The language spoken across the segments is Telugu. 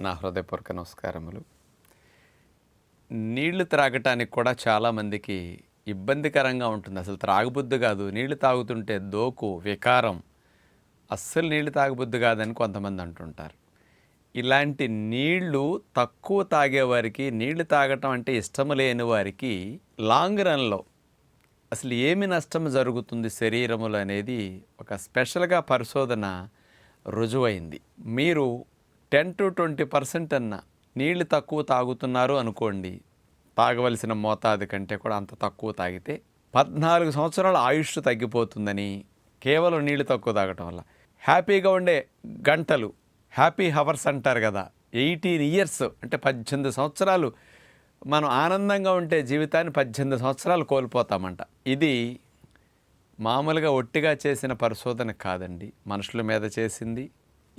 నా హృదయపూర్వక నమస్కారములు. నీళ్ళు త్రాగటానికి కూడా చాలామందికి ఇబ్బందికరంగా ఉంటుంది. అసలు త్రాగబుద్ధి కాదు. నీళ్ళు తాగుతుంటే దోకు వికారం అస్సలు నీళ్ళు తాగబుద్ధి కాదని కొంతమంది అంటుంటారు. ఇలాంటి నీళ్ళు తక్కువ తాగేవారికి నీళ్ళు తాగటం అంటే ఇష్టం లేని వారికి లాంగ్ రన్లో అసలు ఏమి నష్టం జరుగుతుంది శరీరములు అనేది ఒక స్పెషల్గా పరిశోధన రుజువైంది. మీరు టెన్ టు ట్వంటీ పర్సెంట్ అన్న నీళ్ళు తక్కువ తాగుతున్నారు అనుకోండి తాగవలసిన మోతాదు కంటే కూడా అంత తక్కువ తాగితే పద్నాలుగు సంవత్సరాల ఆయుష్ తగ్గిపోతుందని కేవలం నీళ్ళు తక్కువ తాగటం వల్ల. హ్యాపీగా ఉండే గంటలు హ్యాపీ హవర్స్ అంటారు కదా ఎయిటీన్ ఇయర్స్ అంటే పద్దెనిమిది సంవత్సరాలు మనం ఆనందంగా ఉంటే జీవితాన్ని పద్దెనిమిది సంవత్సరాలు కోల్పోతామంట. ఇది మామూలుగా ఒట్టిగా చేసిన పరిశోధన కాదండి. మనుషుల మీద చేసింది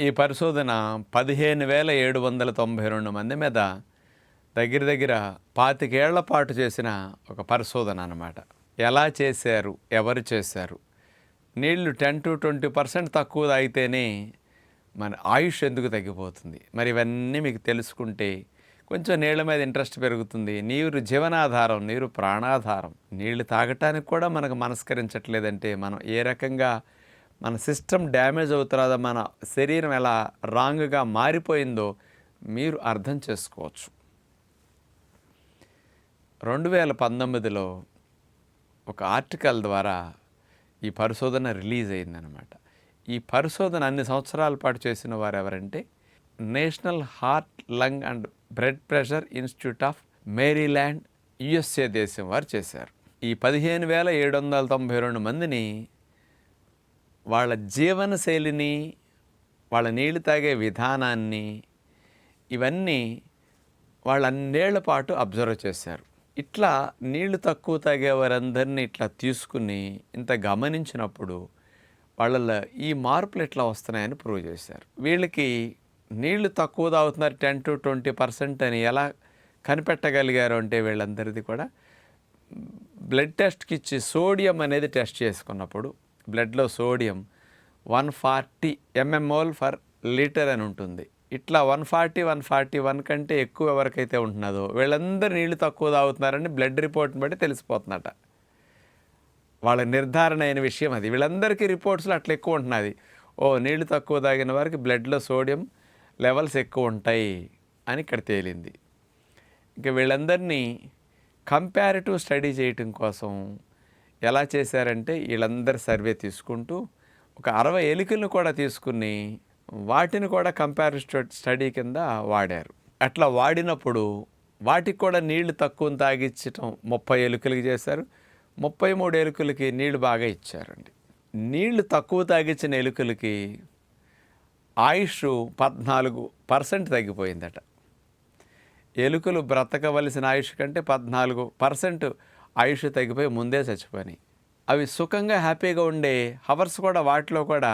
ఈ పరిశోధన పదిహేను వేల ఏడు వందల తొంభై రెండు మంది మీద దగ్గర దగ్గర పాతికేళ్ళ పాటు చేసిన ఒక పరిశోధన అన్నమాట. ఎలా చేశారు? ఎవరు చేశారు? నీళ్ళు టెన్ టు ట్వంటీ పర్సెంట్ తక్కువ తాగితేనే మన ఆయుష్ ఎందుకు తగ్గిపోతుంది? మరి ఇవన్నీ మీకు తెలుసుకుంటే కొంచెం నీళ్ళ మీద ఇంట్రెస్ట్ పెరుగుతుంది. నీరు జీవనాధారం నీరు ప్రాణాధారం. నీళ్ళు తాగటానికి కూడా మనకు మనస్కరించట్లేదంటే మనం ఏ రకంగా మన సిస్టమ్ డ్యామేజ్ అవుతుందో మన శరీరం ఎలా రాంగ్గా మారిపోయిందో మీరు అర్థం చేసుకోవచ్చు. రెండు వేల పంతొమ్మిదిలో ఒక ఆర్టికల్ ద్వారా ఈ పరిశోధన రిలీజ్ అయిందనమాట ఈ పరిశోధన అన్ని సంవత్సరాల పాటు చేసిన వారు ఎవరంటే national heart lung and blood pressure institute of Maryland USA దేశం వారు చేశారు. ఈ పదిహేను వేల ఏడు వందల తొంభై రెండు మందిని వాళ్ళ జీవన శైలిని వాళ్ళ నీళ్ళు తాగే విధానాన్ని ఇవన్నీ వాళ్ళన్నేళ్ళ పాటు అబ్జర్వ్ చేశారు. ఇట్లా నీళ్ళు తక్కువ తాగే వారందరినీ ఇట్లా తీసుకుని ఇంత గమనించినప్పుడు వాళ్ళ ఈ మార్పులు ఎట్లా వస్తున్నాయని ప్రూవ్ చేశారు. వీళ్ళకి నీళ్ళు తక్కువ తాగుతున్నారు టెన్ టు ట్వంటీ పర్సెంట్ అని ఎలా కనిపెట్టగలిగారు అంటే వీళ్ళందరిది కూడా బ్లడ్ టెస్ట్కి ఇచ్చి సోడియం అనేది టెస్ట్ చేసుకున్నప్పుడు బ్లడ్లో sodium one forty mmol for litre అని ఉంటుంది. ఇట్లా one forty one forty one కంటే ఎక్కువ ఎవరికైతే ఉంటున్నదో వీళ్ళందరూ నీళ్ళు తక్కువ తాగుతున్నారని బ్లడ్ రిపోర్ట్ని బట్టి తెలిసిపోతుందట. వాళ్ళ నిర్ధారణ అయిన విషయం అది. వీళ్ళందరికీ రిపోర్ట్స్లో అట్లా ఎక్కువ ఉంటున్నది. ఓ నీళ్ళు తక్కువ తాగిన వారికి బ్లడ్లో సోడియం లెవెల్స్ ఎక్కువ ఉంటాయి అని ఇక్కడ తేలింది. ఇంకా వీళ్ళందరినీ కంపారిటివ్ స్టడీ చేయటం కోసం ఎలా చేశారంటే వీళ్ళందరి సర్వే తీసుకుంటూ ఒక అరవై ఎలుకలను కూడా తీసుకుని వాటిని కూడా కంపారిటివ్ స్టడీ కింద వాడారు. అట్లా వాడినప్పుడు వాటికి కూడా నీళ్ళు తక్కువ తాగిచ్చటం ముప్పై ఎలుకలకి చేశారు. ముప్పై మూడు ఎలుకలకి నీళ్ళు బాగా ఇచ్చారండి. నీళ్ళు తక్కువ తాగించిన ఎలుకలకి ఆయుష్ పద్నాలుగు పర్సెంట్ తగ్గిపోయిందట. ఎలుకలు బ్రతకవలసిన ఆయుష్ కంటే పద్నాలుగు పర్సెంట్ ఆయుష్ తగ్గిపోయి ముందే చచ్చిపోయినాయి. అవి సుఖంగా హ్యాపీగా ఉండే హవర్స్ కూడా వాటిలో కూడా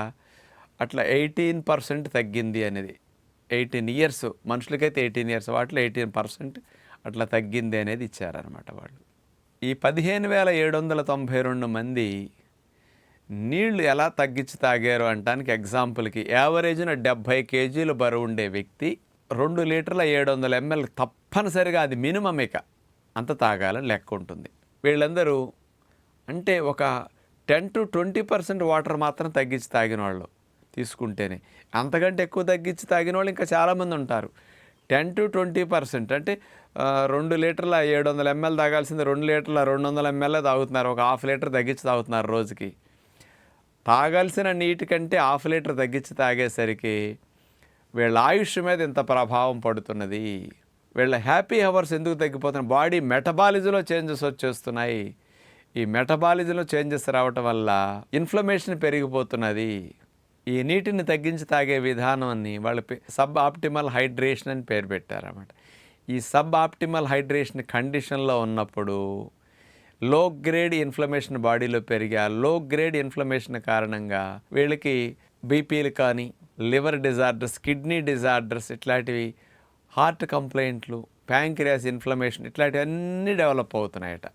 అట్లా ఎయిటీన్ పర్సెంట్ తగ్గింది అనేది. ఎయిటీన్ ఇయర్స్ మనుషులకైతే ఎయిటీన్ ఇయర్స్ వాటిలో ఎయిటీన్ పర్సెంట్ అట్లా తగ్గింది అనేది ఇచ్చారనమాట వాళ్ళు. ఈ పదిహేను వేల ఏడు వందల తొంభై రెండు మంది నీళ్ళు ఎలా తగ్గించి తాగారు అంటానికి ఎగ్జాంపుల్కి యావరేజ్న డెబ్భై కేజీలు బరువు ఉండే వ్యక్తి రెండు లీటర్ల ఏడు వందల ఎంఎల్ తప్పనిసరిగా అది మినిమం ఇక అంత తాగాలని లెక్క ఉంటుంది. వీళ్ళందరూ అంటే ఒక ten to twenty percent water మాత్రం తగ్గించి తాగిన వాళ్ళు తీసుకుంటేనే. అంతకంటే ఎక్కువ తగ్గించి తాగిన వాళ్ళు ఇంకా చాలామంది ఉంటారు. టెన్ టు ట్వంటీ పర్సెంట్ అంటే రెండు లీటర్ల ఏడు వందల ఎంఎల్ తాగాల్సింది రెండు లీటర్ల రెండు వందల ఎంఎల్ తాగుతున్నారు. ఒక హాఫ్ లీటర్ తగ్గించి తాగుతున్నారు రోజుకి. తాగాల్సిన నీటి కంటే హాఫ్ లీటర్ తగ్గించి తాగేసరికి వీళ్ళ ఆయుష్ మీద ఇంత ప్రభావం పడుతున్నది. వీళ్ళ హ్యాపీ అవర్స్ ఎందుకు తగ్గిపోతున్నాయి? బాడీ మెటబాలిజంలో చేంజెస్ వచ్చేస్తున్నాయి. ఈ మెటబాలిజంలో చేంజెస్ రావటం వల్ల ఇన్ఫ్లమేషన్ పెరిగిపోతున్నది. ఈ నీటిని తగ్గించి తాగే విధానాన్ని వాళ్ళ పే- సబ్ ఆప్టిమల్ హైడ్రేషన్ అని పేరు పెట్టారన్నమాట. ఈ సబ్ ఆప్టిమల్ హైడ్రేషన్ కండిషన్లో ఉన్నప్పుడు లో గ్రేడ్ ఇన్ఫ్లమేషన్ బాడీలో పెరిగి ఆ లో గ్రేడ్ ఇన్ఫ్లమేషన్ కారణంగా వీళ్ళకి బీపీలు కానీ లివర్ డిజార్డర్స్ కిడ్నీ డిజార్డర్స్ ఇట్లాంటివి హార్ట్ కంప్లైంట్లు ప్యాంక్రియాస్ ఇన్ఫ్లమేషన్ ఇట్లాంటివన్నీ డెవలప్ అవుతున్నాయట.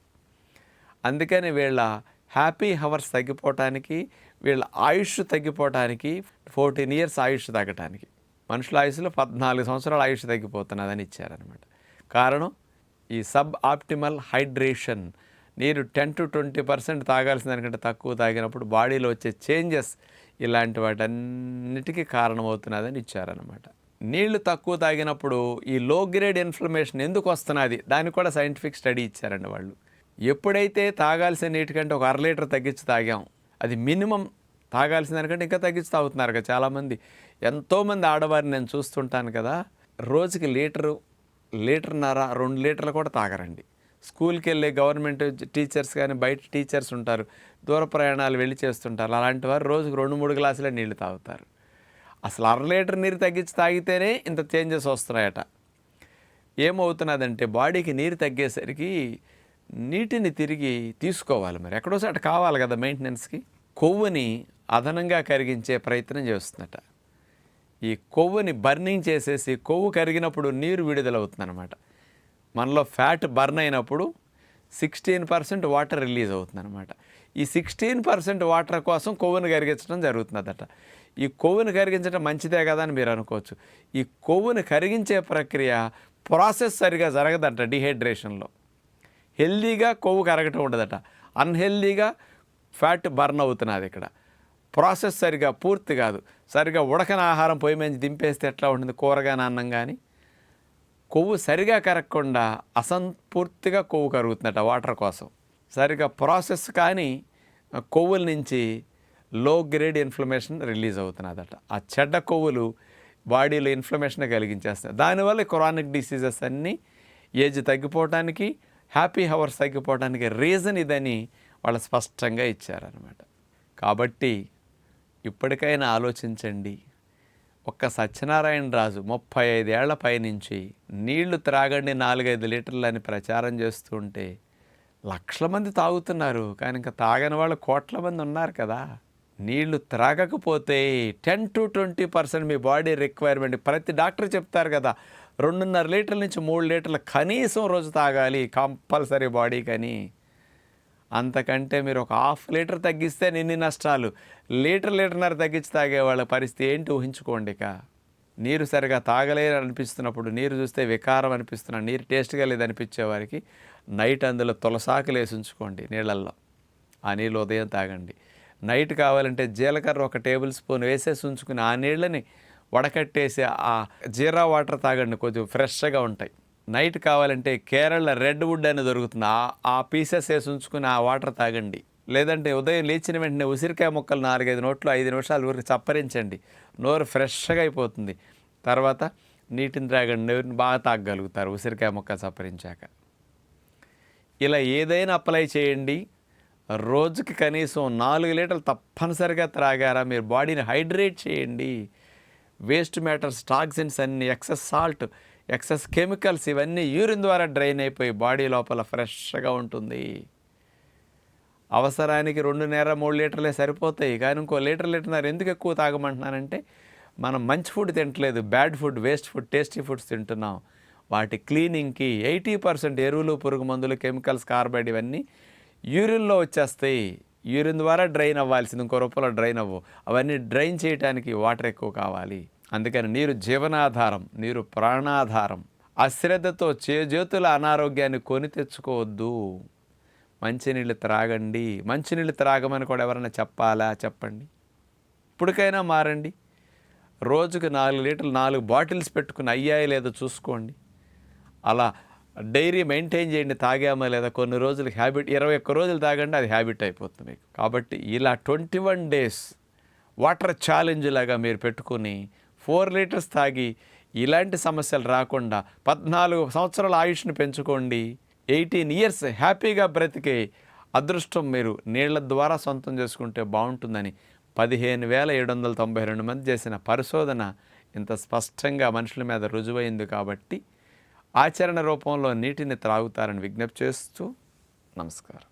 అందుకని వీళ్ళ హ్యాపీ హవర్స్ తగ్గిపోవటానికి వీళ్ళ ఆయుష్ తగ్గిపోవటానికి ఫోర్టీన్ ఇయర్స్ ఆయుష్ తగ్గటానికి మనుషుల ఆయుష్లో పద్నాలుగు సంవత్సరాల ఆయుష్ తగ్గిపోతున్నదని ఇచ్చారనమాట కారణం ఈ సబ్ ఆప్టిమల్ హైడ్రేషన్. నీరు టెన్ టు ట్వంటీ పర్సెంట్ తాగాల్సిన దానికంటే తక్కువ తాగినప్పుడు బాడీలో వచ్చే చేంజెస్ ఇలాంటి వాటన్నిటికీ కారణమవుతున్నదని ఇచ్చారనమాట నీళ్ళు తక్కువ తాగినప్పుడు ఈ లో గ్రేడ్ ఇన్ఫ్లమేషన్ ఎందుకు వస్తున్నది? దానికి కూడా సైంటిఫిక్ స్టడీ ఇచ్చారండి వాళ్ళు. ఎప్పుడైతే తాగాల్సిన నీటికంటే ఒక అర లీటర్ తగ్గించి తాగాం అది మినిమం తాగాల్సిన దానికంటే ఇంకా తగ్గించి తాగుతున్నారు కదా చాలామంది. ఎంతోమంది ఆడవారిని నేను చూస్తుంటాను కదా రోజుకి లీటరు లీటర్న్నర రెండు లీటర్లు కూడా తాగరండి. స్కూల్కి వెళ్ళే గవర్నమెంట్ టీచర్స్ కానీ బయట టీచర్స్ ఉంటారు దూర ప్రయాణాలు వెళ్ళి చేస్తుంటారు. అలాంటి వారు రోజుకు రెండు మూడు గ్లాసులే నీళ్ళు తాగుతారు. అసలు అర లీటర్ నీరు తగ్గించి తాగితేనే ఇంత చేంజెస్ వస్తున్నాయట. ఏమవుతున్నదంటే బాడీకి నీరు తగ్గేసరికి నీటిని తిరిగి తీసుకోవాలి మరి. ఎక్కడో కావాలి కదా మెయింటెనెన్స్కి. కొవ్వుని అదనంగా కరిగించే ప్రయత్నం చేస్తుందట ఈ కొవ్వుని బర్నింగ్ చేసేసి కొవ్వు కరిగినప్పుడు నీరు విడుదలవుతుందన్నమాట. మనలో ఫ్యాట్ బర్న్ అయినప్పుడు సిక్స్టీన్ పర్సెంట్ వాటర్ రిలీజ్ అవుతుందన్నమాట. ఈ సిక్స్టీన్ పర్సెంట్ వాటర్ కోసం కొవ్వును కరిగించడం జరుగుతుందట ఈ కొవ్వును కరిగించడం మంచిదే కదా అని మీరు అనుకోవచ్చు. ఈ కొవ్వును కరిగించే ప్రక్రియ ప్రాసెస్ సరిగా జరగదంట డిహైడ్రేషన్లో. హెల్దీగా కొవ్వు కరగటం ఉండదట. అన్హెల్దీగా ఫ్యాట్ బర్న్ అవుతున్నది ఇక్కడ. ప్రాసెస్ సరిగా పూర్తి కాదు. సరిగా ఉడకని ఆహారం పొయ్యి మీద దింపేస్తే ఎట్లా ఉంటుంది? కూరగాని అన్నం కానీ కొవ్వు సరిగా కరగకుండా అసంపూర్తిగా కొవ్వు కరుగుతుందట వాటర్ కోసం. సరిగా ప్రాసెస్ కానీ కొవ్వుల నుంచి లో గ్రేడ్ ఇన్ఫ్లమేషన్ రిలీజ్ అవుతున్నదట. ఆ చెడ్డ కొవ్వులు బాడీలో ఇన్ఫ్లమేషన్ కలిగించేస్తాయి. దానివల్ల క్రానిక్ డిసీజెస్ అన్నీ ఏజ్ తగ్గిపోవటానికి హ్యాపీ హవర్స్ తగ్గిపోవడానికి రీజన్ ఇదని వాళ్ళు స్పష్టంగా ఇచ్చారనమాట కాబట్టి ఇప్పటికైనా ఆలోచించండి. ఒక్క సత్యనారాయణ రాజు ముప్పై ఐదేళ్ళ పైనుంచి నీళ్ళు త్రాగండి నాలుగైదు లీటర్లు అని ప్రచారం చేస్తుంటే లక్షల మంది తాగుతున్నారు. కానీ ఇంకా తాగని వాళ్ళు కోట్ల మంది ఉన్నారు కదా. నీళ్ళు త్రాగకపోతే టెన్ టు ట్వంటీ పర్సెంట్ మీ బాడీ రిక్వైర్మెంట్. ప్రతి డాక్టర్ చెప్తారు కదా రెండున్నర లీటర్ల నుంచి మూడు లీటర్లు కనీసం రోజు తాగాలి కంపల్సరీ బాడీకని అంతకంటే మీరు ఒక హాఫ్ లీటర్ తగ్గిస్తే నిన్ని నష్టాలు? లీటర్ లీటర్న్నర తగ్గించి తాగే వాళ్ళ పరిస్థితి ఏంటి ఊహించుకోండి ఇక. నీరు సరిగా తాగలేరు అనిపిస్తున్నప్పుడు నీరు చూస్తే వికారం అనిపిస్తున్న నీరు టేస్ట్గా లేదనిపించే వారికి నైట్ అందులో తులసాకులు వేసి ఉంచుకోండి నీళ్ళల్లో. ఆ నీళ్ళు ఉదయం తాగండి. నైట్ కావాలంటే జీలకర్ర ఒక టేబుల్ స్పూన్ వేసేసి ఉంచుకుని ఆ నీళ్ళని వడకట్టేసి ఆ జీరా వాటర్ తాగండి కొంచెం ఫ్రెష్గా ఉంటాయి. నైట్ కావాలంటే కేరళ రెడ్ వుడ్ అని దొరుకుతుంది. ఆ ఆ పీసెస్ వేసి ఉంచుకుని ఆ వాటర్ తాగండి. లేదంటే ఉదయం లేచిన వెంటనే ఉసిరికాయ ముక్కలు నాలుగైదు నోట్లు ఐదు నిమిషాలు ఊరికి చప్పరించండి. నోరు ఫ్రెష్గా అయిపోతుంది. తర్వాత నీటిని త్రాగండి నోరుని బాగా తాగగలుగుతారు ఉసిరికాయ ముక్క చప్పరించాక. ఇలా ఏదైనా అప్లై చేయండి. రోజుకి కనీసం నాలుగు లీటర్లు తప్పనిసరిగా త్రాగారా? మీరు బాడీని హైడ్రేట్ చేయండి. వేస్ట్ మ్యాటర్స్ టాక్సిన్స్ అన్ని ఎక్సెస్ సాల్ట్ ఎక్సెస్ కెమికల్స్ ఇవన్నీ యూరిన్ ద్వారా డ్రైన్ అయిపోయి బాడీ లోపల ఫ్రెష్గా ఉంటుంది. అవసరానికి రెండు నేర మూడు లీటర్లే సరిపోతాయి. కానీ ఇంకో లీటర్ లీటర్న్నర ఎందుకు ఎక్కువ తాగమంటున్నానంటే మనం మంచి food తింటలేదు. Bad food waste food tasty foods తింటున్నాం. వాటి క్లీనింగ్కి ఎయిటీ పర్సెంట్ ఎరువులు పురుగు మందులు కెమికల్స్ కార్బైడ్ ఇవన్నీ యూరిన్లో వచ్చేస్తాయి. యూరిన్ ద్వారా డ్రైన్ అవ్వాల్సింది ఇంకో రూపంలో డ్రైన్ అవ్వు. అవన్నీ డ్రైన్ చేయడానికి వాటర్ ఎక్కువ కావాలి. అందుకని నీరు జీవనాధారం నీరు ప్రాణాధారం. అశ్రద్ధతో చేజేతుల అనారోగ్యాన్ని కొని తెచ్చుకోవద్దు. మంచినీళ్ళు త్రాగండి. మంచినీళ్ళు త్రాగమని కూడా ఎవరైనా చెప్పాలా? చెప్పండి. ఇప్పటికైనా మారండి. రోజుకు నాలుగు లీటర్లు నాలుగు బాటిల్స్ పెట్టుకుని అయ్యాయి లేదో చూసుకోండి. అలా డైరీ మెయింటైన్ చేయండి తాగామా లేదా? కొన్ని రోజులు హ్యాబిట్ ఇరవై ఒక్క రోజులు తాగండి అది హ్యాబిట్ అయిపోతుంది మీకు. కాబట్టి ఇలా twenty one days water challenge లాగా మీరు పెట్టుకుని ఫోర్ లీటర్స్ తాగి ఇలాంటి సమస్యలు రాకుండా పద్నాలుగు సంవత్సరాల ఆయుష్ని పెంచుకోండి. ఎయిటీన్ ఇయర్స్ హ్యాపీగా బ్రతికే అదృష్టం మీరు నీళ్ళ ద్వారా సొంతం చేసుకుంటే బాగుంటుందని పదిహేను వేల ఏడు వందల తొంభై రెండు మంది చేసిన పరిశోధన ఇంత స్పష్టంగా మనుషుల మీద రుజువైంది కాబట్టి ఆచరణ రూపంలో నీటిని త్రాగుతారని విజ్ఞప్తి చేస్తూ నమస్కారం.